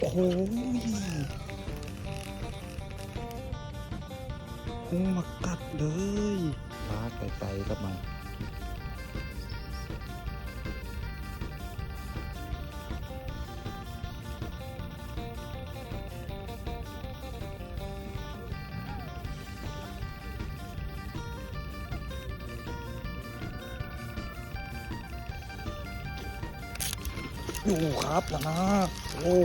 โหงมากัดเลยลาไกลๆกับมาอยู่ครับนะโอ้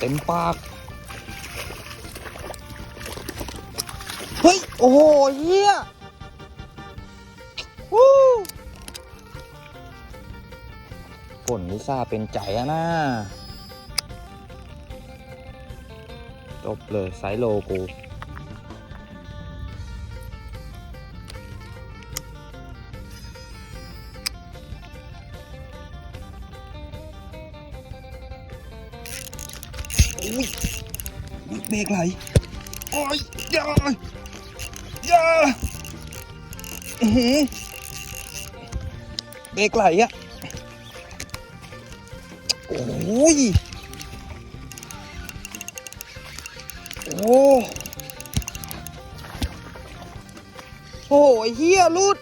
เต็มปาก เฮ้ย โอ้โหเฮียวู้ฝนลิซ่าเป็นใจอะนะจบเลย ไซโลกู อุ้ยเบรกไหลโอ้ยอย่าอย่าอื้อหือเบรกไหลอะโอ้ยโอ้โอ้ยเฮียลุด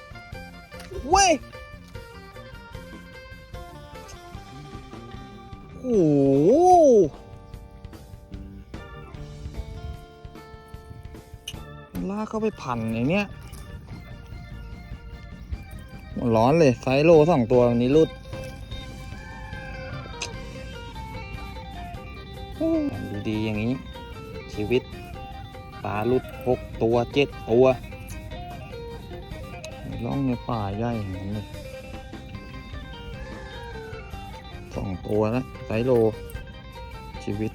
เว้ยโอ้ ลากเข้าไปพันไอ้เนี้ยร้อนเลยไซโลสองตัวนนี้รุดดีๆอย่างนี้ ชีวิตปลาลุดหกตัวเจ็ดตัวล่องในป่าใหญ่อย่างนั้นเลยสองตัวนะไซโลชีวิต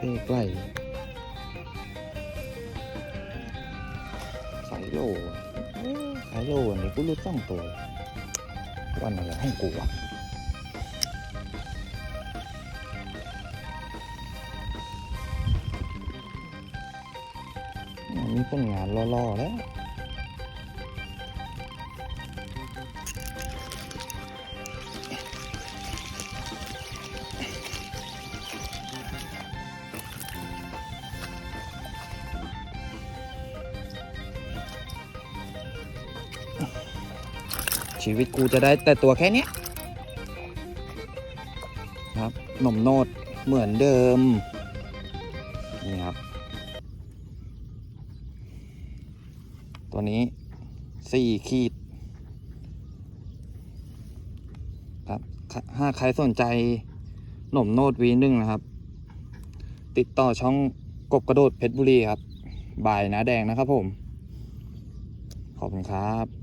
ใกล้สายโลสายโลอันนี้กูรู้ต้องตัววันอะไรให้กูอะมีผลงานล่อๆแล้ว ชีวิตกูจะได้แต่ตัวแค่เนี้ยครับหนมโนดเหมือนเดิม นี่ครับ ตัวนี้สี่ขีด ครับถ้าใครสนใจหนมโนดวีนึงนะครับ ติดต่อช่องกบกระโดดเพชรบุรีครับบายนะแดงนะครับผม ขอบคุณครับ